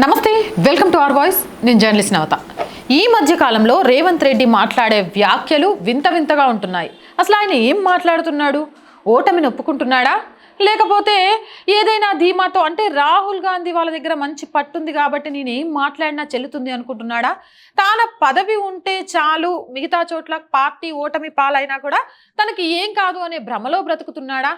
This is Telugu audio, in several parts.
నమస్తే వెల్కమ్ టు అవర్ వాయిస్. నేను జర్నలిస్ట్ నవత. ఈ మధ్య కాలంలో రేవంత్ రెడ్డి మాట్లాడే వ్యాఖ్యలు వింత వింతగా ఉంటున్నాయి. అసలు ఆయన ఏం మాట్లాడుతున్నాడు? ఓటమిని ఒప్పుకుంటున్నాడా లేకపోతే ఏదైనా ధీమాతో అంటే రాహుల్ గాంధీ వాళ్ళ దగ్గర మంచి పట్టుంది కాబట్టి నేను ఏం మాట్లాడినా చెల్లుతుంది అనుకుంటున్నాడా? తాన పదవి ఉంటే చాలు మిగతా చోట్ల పార్టీ ఓటమి పాలైనా కూడా తనకి ఏం కాదు అనే భ్రమలో బ్రతుకుతున్నాడా?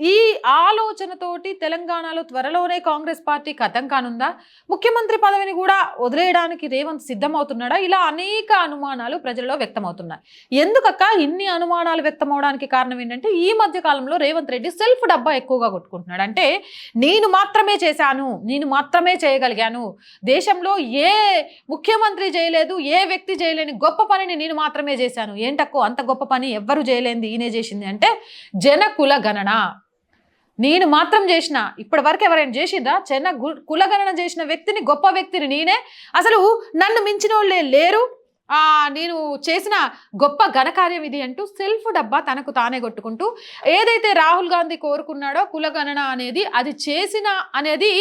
ఈ ఆలోచనతోటి తెలంగాణలో త్వరలోనే కాంగ్రెస్ పార్టీ కథం కానుందా? ముఖ్యమంత్రి పదవిని కూడా వదిలేయడానికి రేవంత్ సిద్ధమవుతున్నాడా? ఇలా అనేక అనుమానాలు ప్రజల్లో వ్యక్తమవుతున్నాయి. ఎందుకక్క ఇన్ని అనుమానాలు వ్యక్తమవడానికి కారణం ఏంటంటే ఈ మధ్య కాలంలో రేవంత్ రెడ్డి సెల్ఫ్ డబ్బా ఎక్కువగా కొట్టుకుంటున్నాడు. అంటే నేను మాత్రమే చేశాను నేను మాత్రమే చేయగలిగాను. దేశంలో ఏ ముఖ్యమంత్రి చేయలేదు ఏ వ్యక్తి చేయలేని గొప్ప పనిని నేను మాత్రమే చేశాను. ఏంటక్కో అంత గొప్ప పని ఎవ్వరు చేయలేంది ఈయనే చేసింది అంటే జన కుల గణన. నేను మాత్రం చేసిన ఇప్పటి వరకు ఎవరైనా చేసిందా చిన్న కులగణన చేసిన వ్యక్తిని గొప్ప వ్యక్తిని నేనే. అసలు నన్ను మించిన వాళ్ళే లేరు నేను చేసిన గొప్ప ఘనకార్యం ఇది అంటూ సెల్ఫ్ డబ్బా తనకు తానే కొట్టుకుంటూ ఏదైతే రాహుల్ గాంధీ కోరుకున్నాడో కులగణన అనేది అది చేసిన అనేది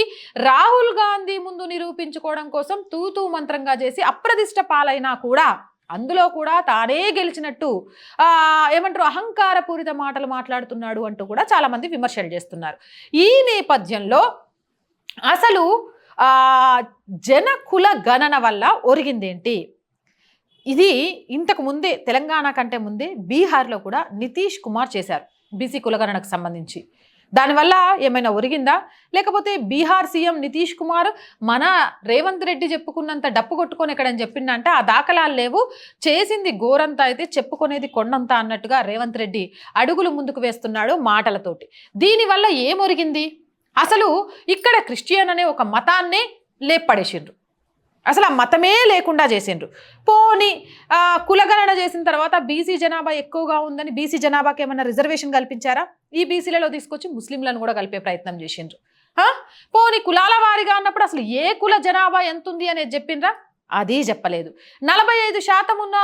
రాహుల్ గాంధీ ముందు నిరూపించుకోవడం కోసం తూతూ మంత్రంగా చేసి అప్రదిష్ట పాలైనా కూడా అందులో కూడా తానే గెలిచినట్టు ఏమంటారు అహంకారపూరిత మాటలు మాట్లాడుతున్నాడు అంటూ కూడా చాలామంది విమర్శలు చేస్తున్నారు. ఈ నేపథ్యంలో అసలు జన కుల గణన వల్ల ఒరిగిందేంటి? ఇది ఇంతకు ముందే తెలంగాణ కంటే ముందే బీహార్లో కూడా నితీష్ కుమార్ చేశారు బీసీ కులగణనకు సంబంధించి. దానివల్ల ఏమైనా ఒరిగిందా? లేకపోతే బీహార్ సీఎం నితీష్ కుమార్ మన రేవంత్ రెడ్డి చెప్పుకున్నంత డప్పు కొట్టుకొని ఎక్కడని చెప్పిందంటే ఆ దాఖలాలు లేవు. చేసింది గోరంతా అయితే చెప్పుకునేది కొండంతా అన్నట్టుగా రేవంత్ రెడ్డి అడుగులు ముందుకు వేస్తున్నాడు మాటలతోటి. దీనివల్ల ఏమొరిగింది? అసలు ఇక్కడ క్రిస్టియన్ అనే ఒక మతాన్నే లేపడేసిండ్రు. అసలు ఆ మతమే లేకుండా చేసిండ్రు. పోని కులగణన చేసిన తర్వాత బీసీ జనాభా ఎక్కువగా ఉందని బీసీ జనాభాకి ఏమైనా రిజర్వేషన్ కల్పించారా? ఈ బీసీలలో తీసుకొచ్చి ముస్లింలను కూడా కలిపే ప్రయత్నం చేసిండ్రు. పోని కులాల వారిగా అన్నప్పుడు అసలు ఏ కుల జనాభా ఎంత ఉంది అనేది చెప్పిండ్రా అది చెప్పలేదు. నలభై ఐదు శాతం ఉన్న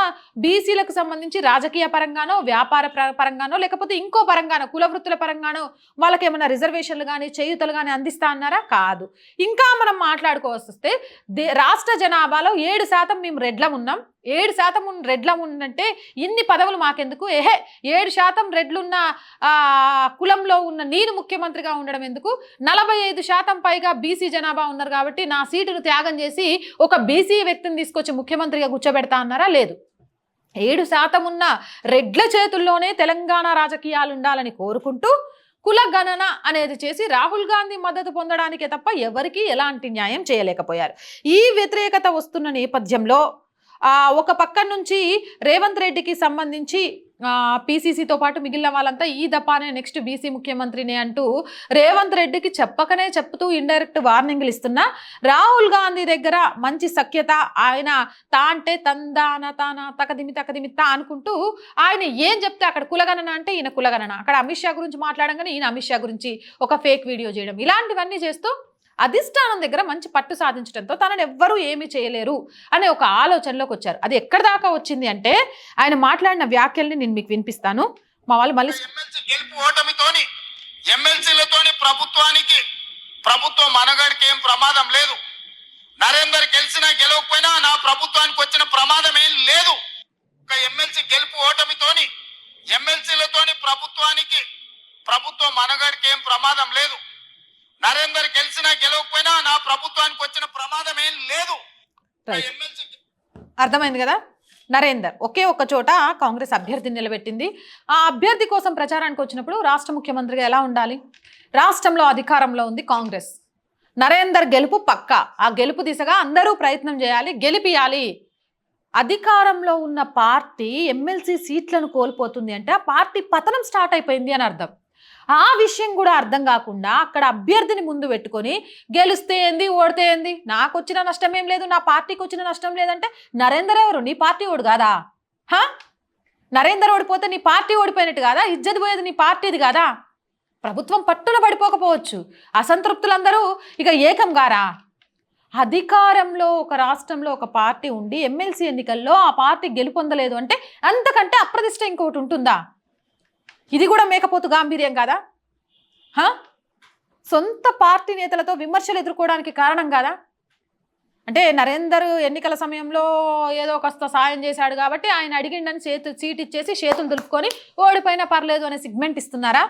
బీసీలకు సంబంధించి రాజకీయ పరంగానో వ్యాపార పరంగానో లేకపోతే ఇంకో పరంగానో కుల వృత్తుల పరంగానో వాళ్ళకి ఏమైనా రిజర్వేషన్లు కానీ చేయుతలు కానీ అందిస్తా అన్నారా? కాదు. ఇంకా మనం మాట్లాడుకోవాల్సి వస్తే దే రాష్ట్ర జనాభాలో ఏడు శాతం మేము రెడ్లం ఉన్నాం. ఏడు శాతం ఉన్న రెడ్లం ఉందంటే ఇన్ని పదవులు మాకెందుకు? ఏహే ఏడు శాతం రెడ్లున్న కులంలో ఉన్న నేను ముఖ్యమంత్రిగా ఉండడం ఎందుకు? నలభై ఐదు శాతం పైగా బీసీ జనాభా ఉన్నారు కాబట్టి నా సీటును త్యాగం చేసి ఒక బీసీ వ్యక్తిని తీసుకొచ్చి ముఖ్యమంత్రిగా కూర్చోబెడతా అన్నారా? లేదు. ఏడు శాతం ఉన్న రెడ్ల చేతుల్లోనే తెలంగాణ రాజకీయాలు ఉండాలని కోరుకుంటూ కుల గణన అనేది చేసి రాహుల్ గాంధీ మద్దతు పొందడానికే తప్ప ఎవరికీ ఎలాంటి న్యాయం చేయలేకపోయారు. ఈ వ్యతిరేకత వస్తున్న నేపథ్యంలో ఒక పక్క నుంచి రేవంత్ రెడ్డికి సంబంధించి పీసీసీతో పాటు మిగిలిన వాళ్ళంతా ఈ దపానే నెక్స్ట్ బీసీ ముఖ్యమంత్రిని అంటూ రేవంత్ రెడ్డికి చెప్పకనే చెప్తూ ఇండైరెక్ట్ వార్నింగ్లు ఇస్తున్నా. రాహుల్ గాంధీ దగ్గర మంచి సఖ్యత ఆయన తా అంటే తందాన తాన తకదిమి తకదిమి తా అనుకుంటూ ఆయన ఏం చెప్తే అక్కడ కులగణన అంటే ఈయన కులగణన. అక్కడ అమిత్ షా గురించి మాట్లాడంగానే ఈయన అమిత్ షా గురించి ఒక ఫేక్ వీడియో చేయడం. ఇలాంటివన్నీ చేస్తూ అధిష్టానం దగ్గర మంచి పట్టు సాధించడంతో తనని ఎవ్వరూ ఏమీ చేయలేరు అనే ఒక ఆలోచనలోకి వచ్చారు. అది ఎక్కడి దాకా వచ్చింది అంటే ఆయన మాట్లాడిన వ్యాఖ్యల్ని నేను మీకు వినిపిస్తాను. మా వాళ్ళు మళ్ళీ ఎమ్మెల్సీ గెలుపు ఓటమితోని ఎమ్మెల్సీలతోని ప్రభుత్వానికి ప్రభుత్వం మనగాడికి ఏం ప్రమాదం లేదు. నరేందర్ గెలిచినా గెలవకపోయినా నా ప్రభుత్వానికి వచ్చిన ప్రమాదం ఏం లేదు. ఒక ఎమ్మెల్సీ గెలుపు ఓటమితోని ఎమ్మెల్సీలతోని ప్రభుత్వానికి ప్రభుత్వం మనగడికి ఏం ప్రమాదం లేదు. నరేందర్ గెలిచినా గెలవకపోయినా నా ప్రభుత్వానికి వచ్చిన ప్రమాదం ఏం లేదు. అర్థమైంది కదా? నరేందర్ ఒకే ఒక్క చోట కాంగ్రెస్ అభ్యర్థిని నిలబెట్టింది. ఆ అభ్యర్థి కోసం ప్రచారానికి వచ్చినప్పుడు రాష్ట్ర ముఖ్యమంత్రిగా ఎలా ఉండాలి? రాష్ట్రంలో అధికారంలో ఉంది కాంగ్రెస్. నరేందర్ గెలుపు పక్క. ఆ గెలుపు దిశగా అందరూ ప్రయత్నం చేయాలి గెలిపియాలి. అధికారంలో ఉన్న పార్టీ ఎమ్మెల్సీ సీట్లను కోల్పోతుంది అంటే ఆ పార్టీ పతనం స్టార్ట్ అయిపోయింది అని అర్థం. ఆ విషయం కూడా అర్థం కాకుండా అక్కడ అభ్యర్థిని ముందు పెట్టుకొని గెలిస్తే ఏంది ఓడితే ఏంది? నాకు వచ్చిన నష్టం ఏం లేదు నా పార్టీకి వచ్చిన నష్టం లేదంటే నరేందర్ ఎవరు? నీ పార్టీ ఓడు కాదా? హా? నరేందర్ ఓడిపోతే నీ పార్టీ ఓడిపోయినట్టు కాదా? ఇజ్జత్ పోయేది నీ పార్టీది కాదా? ప్రభుత్వం పట్టున పడిపోకపోవచ్చు. అసంతృప్తులందరూ ఇక ఏకం గారా? అధికారంలో ఒక రాష్ట్రంలో ఒక పార్టీ ఉండి ఎమ్మెల్సీ ఎన్నికల్లో ఆ పార్టీ గెలుపొందలేదు అంటే అంతకంటే అప్రతిష్ట ఇంకొకటి ఉంటుందా? ఇది కూడా మేకపోతు గాంభీర్యం కాదా? సొంత పార్టీ నేతలతో విమర్శలు ఎదుర్కోవడానికి కారణం కాదా? అంటే నరేందర్ ఎన్నికల సమయంలో ఏదో కాస్త సాయం చేశాడు కాబట్టి ఆయన అడిగిండని చేతు సీట్ ఇచ్చేసి చేతులు దులుపుకొని ఓడిపోయినా పర్లేదు అనే సిగ్మెంట్ ఇస్తున్నారా?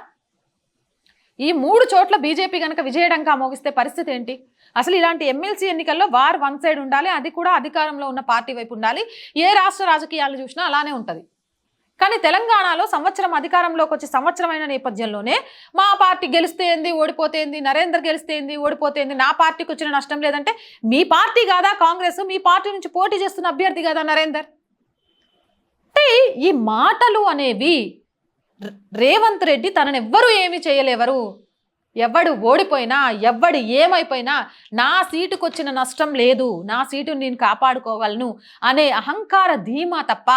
ఈ మూడు చోట్ల బీజేపీ కనుక విజయడంకా మోగిస్తే పరిస్థితి ఏంటి? అసలు ఇలాంటి ఎమ్మెల్సీ ఎన్నికల్లో వార్ వన్ సైడ్ ఉండాలి అది కూడా అధికారంలో ఉన్న పార్టీ వైపు ఉండాలి. ఏ రాష్ట్ర రాజకీయాలు చూసినా అలానే ఉంటుంది. కానీ తెలంగాణలో సంవత్సరం అధికారంలోకి వచ్చి సంవత్సరమైన నేపథ్యంలోనే మా పార్టీ గెలిస్తే ఏంది ఓడిపోతే ఏంది నరేందర్ గెలిస్తే ఏంది ఓడిపోతే ఏంది నా పార్టీకి వచ్చిన నష్టం లేదంటే మీ పార్టీ కాదా కాంగ్రెస్ మీ పార్టీ నుంచి పోటీ చేస్తున్న అభ్యర్థి కాదా నరేందర్? అంటే ఈ మాటలు అనేవి రేవంత్ రెడ్డి తనను ఎవ్వరూ ఏమీ చేయలేవరు. ఎవడు ఓడిపోయినా ఎవడు ఏమైపోయినా నా సీటుకు వచ్చిన నష్టం లేదు నా సీటును నేను కాపాడుకోగలను అనే అహంకార ధీమా తప్ప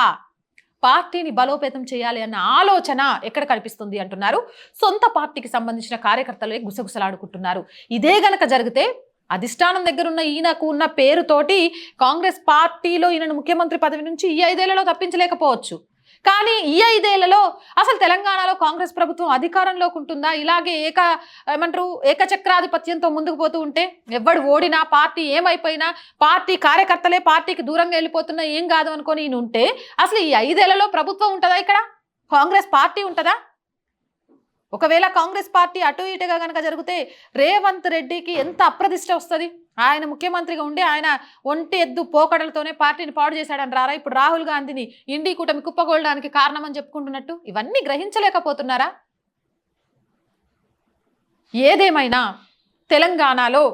పార్టీని బలోపేతం చేయాలి అన్న ఆలోచన ఎక్కడ కనిపిస్తుంది అంటున్నారు. సొంత పార్టీకి సంబంధించిన కార్యకర్తలే గుసగుసలాడుకుంటున్నారు. ఇదే గనక జరిగితే అధిష్టానం దగ్గర ఉన్న ఈయనకు ఉన్న పేరుతోటి కాంగ్రెస్ పార్టీలో ఈయనను ముఖ్యమంత్రి పదవి నుంచి ఈ ఐదేళ్ళలో తప్పించలేకపోవచ్చు. కానీ ఈ ఐదేళ్ళలో అసలు తెలంగాణలో కాంగ్రెస్ ప్రభుత్వం అధికారంలోకి ఉంటుందా? ఇలాగే ఏక ఏమంటారు ఏకచక్రాధిపత్యంతో ముందుకు పోతూ ఉంటే ఎవడు ఓడినా పార్టీ ఏమైపోయినా పార్టీ కార్యకర్తలే పార్టీకి దూరంగా వెళ్ళిపోతున్నా ఏం కాదు అనుకొని ఉంటే అసలు ఈ ఐదేళ్ళలో ప్రభుత్వం ఉంటుందా ఇక్కడ? కాంగ్రెస్ పార్టీ ఉంటుందా? ఒకవేళ కాంగ్రెస్ పార్టీ అటు ఇటుగా కనుక జరిగితే రేవంత్ రెడ్డికి ఎంత అప్రదిష్ట వస్తుంది? ఆయన ముఖ్యమంత్రిగా ఉండి ఆయన ఒంటి ఎద్దు పోకడలతోనే పార్టీని పాడు చేశాడని రారా? ఇప్పుడు రాహుల్ గాంధీని ఇండి కూటమి కుప్పగొలడానికి కారణమని చెప్పుకుంటున్నట్టు ఇవన్నీ గ్రహించలేకపోతున్నారా? ఏదేమైనా తెలంగాణలో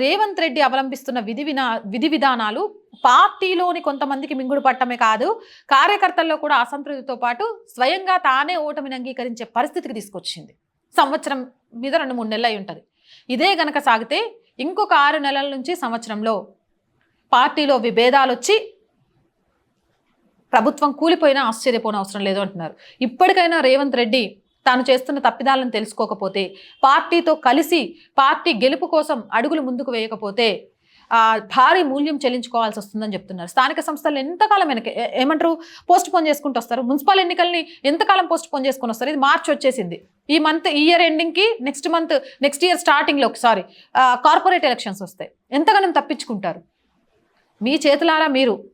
రేవంత్ రెడ్డి అవలంబిస్తున్న విధి వినా విధి విధానాలు పార్టీలోని కొంతమందికి మింగుడు పట్టమే కాదు కార్యకర్తల్లో కూడా అసంతృప్తితో పాటు స్వయంగా తానే ఓటమిని అంగీకరించే పరిస్థితికి తీసుకొచ్చింది. సంవత్సరం మీద రెండు మూడు నెలలు అయి ఉంటుంది. ఇదే గనక సాగితే ఇంకొక ఆరు నెలల నుంచి సంవత్సరంలో పార్టీలో విభేదాలు వచ్చి ప్రభుత్వం కూలిపోయినా ఆశ్చర్యపోన అవసరం లేదు అంటున్నారు. ఇప్పటికైనా రేవంత్ రెడ్డి తాను చేస్తున్న తప్పిదాలను తెలుసుకోకపోతే పార్టీతో కలిసి పార్టీ గెలుపు కోసం అడుగులు ముందుకు వేయకపోతే భారీ మూల్యం చెల్లించుకోవాల్సి వస్తుందని చెప్తున్నారు. స్థానిక సంస్థలు ఎంతకాలం వెనక ఏ- ఏమంటారు? పోస్ట్ పోన్ చేసుకుంటూ వస్తారు. మున్సిపల్ ఎన్నికల్ని ఎంతకాలం పోస్ట్ పోన్ చేసుకొని వస్తారు? ఇది మార్చి వచ్చేసింది. ఈ మంత్ ఇయర్ ఎండింగ్కి నెక్స్ట్ మంత్ నెక్స్ట్ ఇయర్ స్టార్టింగ్లో ఒకసారి కార్పొరేట్ ఎలక్షన్స్ వస్తాయి. ఎంతగానో తప్పించుకుంటారు. మీ చేతులారా మీరు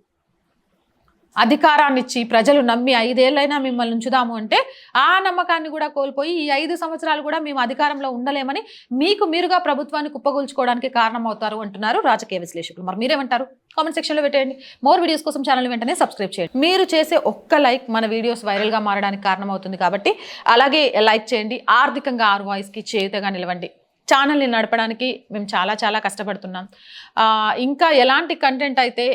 అధికారాన్ని ఇచ్చి ప్రజలు నమ్మి ఐదేళ్ళైనా మిమ్మల్ని ఉంచుదాము అంటే ఆ నమ్మకాన్ని కూడా కోల్పోయి ఈ ఐదు సంవత్సరాలు కూడా మేము అధికారంలో ఉండలేమని మీకు మీరుగా ప్రభుత్వాన్ని కుప్పగొల్చుకోవడానికి కారణమవుతారు అంటున్నారు రాజకీయ విశ్లేషకులు. మరి మీరేమంటారు? కామెంట్ సెక్షన్లో పెట్టేయండి. మోర్ వీడియోస్ కోసం ఛానల్ వెంటనే సబ్స్క్రైబ్ చేయండి. మీరు చేసే ఒక్క లైక్ మన వీడియోస్ వైరల్గా మారడానికి కారణమవుతుంది కాబట్టి అలాగే లైక్ చేయండి. ఆర్థికంగా ఆరు వాయిస్కి చేయుతగా నిలవండి. ఛానల్ని నడపడానికి మేము చాలా చాలా కష్టపడుతున్నాం. ఇంకా ఎలాంటి కంటెంట్ అయితే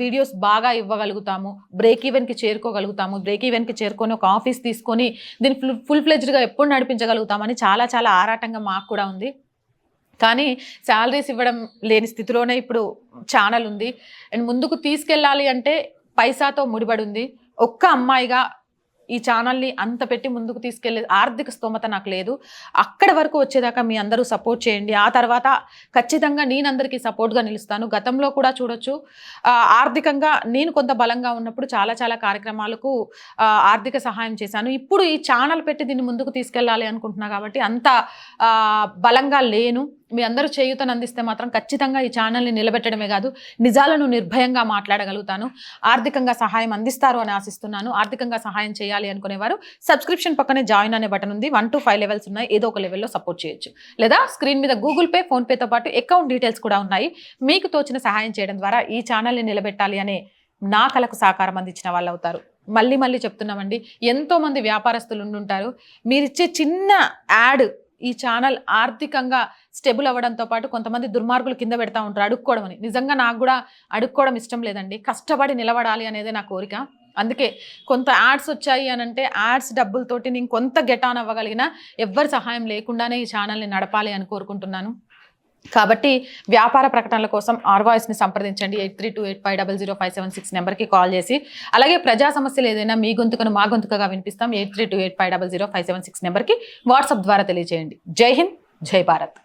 వీడియోస్ బాగా ఇవ్వగలుగుతాము బ్రేక్ ఈవెన్కి చేరుకోగలుగుతాము బ్రేక్ ఈవెన్కి చేరుకొని ఒక ఆఫీస్ తీసుకొని దీన్ని ఫుల్ ఫుల్ ఫ్లెజ్డ్గా ఎప్పుడు నడిపించగలుగుతామని చాలా చాలా ఆరాటంగా మాకు కూడా ఉంది. కానీ శాలరీస్ ఇవ్వడం లేని స్థితిలోనే ఇప్పుడు ఛానల్ ఉంది. అండ్ ముందుకు తీసుకెళ్ళాలి అంటే పైసాతో ముడిపడి ఉంది. ఒక్క అమ్మాయిగా ఈ ఛానల్ని అంత పెట్టి ముందుకు తీసుకెళ్ళే ఆర్థిక స్తోమత నాకు లేదు. అక్కడ వరకు వచ్చేదాకా మీ అందరూ సపోర్ట్ చేయండి. ఆ తర్వాత ఖచ్చితంగా నేను అందరికీ సపోర్ట్గా నిలుస్తాను. గతంలో కూడా చూడొచ్చు. ఆర్థికంగా నేను కొంత బలంగా ఉన్నప్పుడు చాలా చాలా కార్యక్రమాలకు ఆర్థిక సహాయం చేశాను. ఇప్పుడు ఈ ఛానల్ పెట్టి దీన్ని ముందుకు తీసుకెళ్ళాలి అనుకుంటున్నా కాబట్టి అంత బలంగా లేను. మీ అందరూ చేయూతను అందిస్తే మాత్రం ఖచ్చితంగా ఈ ఛానల్ని నిలబెట్టడమే కాదు నిజాలను నిర్భయంగా మాట్లాడగలుగుతాను. ఆర్థికంగా సహాయం అందిస్తారు అని ఆశిస్తున్నాను. ఆర్థికంగా సహాయం చేయాలి అనుకునేవారు సబ్స్క్రిప్షన్ పక్కనే జాయిన్ అనే బటన్ ఉంది. వన్ టు ఫైవ్ లెవెల్స్ ఉన్నాయి. ఏదో ఒక లెవెల్లో సపోర్ట్ చేయొచ్చు. లేదా స్క్రీన్ మీద గూగుల్ పే ఫోన్పేతో పాటు అకౌంట్ డీటెయిల్స్ కూడా ఉన్నాయి. మీకు తోచిన సహాయం చేయడం ద్వారా ఈ ఛానల్ని నిలబెట్టాలి అనే నా కలకు సహకారం అందించిన వాళ్ళు అవుతారు. మళ్ళీ మళ్ళీ చెప్తున్నామండి. ఎంతోమంది వ్యాపారస్తులు ఉండుంటారు. మీరిచ్చే చిన్న యాడ్ ఈ ఛానల్ ఆర్థికంగా స్టెబుల్ అవ్వడంతో పాటు కొంతమంది దుర్మార్గులు కింద పెడతా ఉంటారు అడుక్కోవడం అని నిజంగా నాకు కూడా అడుక్కోవడం ఇష్టం లేదండి. కష్టపడి నిలబడాలి అనేదే నా కోరిక. అందుకే కొంత యాడ్స్ వచ్చాయి అని అంటే యాడ్స్ డబ్బులతోటి నేను కొంత గెటాన్ అవ్వగలిగినా అవ్వగలిగిన ఎవ్వరి సహాయం లేకుండానే ఈ ఛానల్ని నడపాలి అని కోరుకుంటున్నాను. కాబట్టి వ్యాపార ప్రకటనల కోసం ఆర్వాయిస్ని సంప్రదించండి. Eight three two eight five double zero five seven six నెంబర్కి కాల్ చేసి. అలాగే ప్రజా సమస్యలు ఏదైనా మీ గొంతుకను మా గొంతుకగా వినిపిస్తాం. Eight three two eight five double zero five seven six నెంబర్కి వాట్సాప్ ద్వారా తెలియజేయండి. జై హింద్ జై భారత్.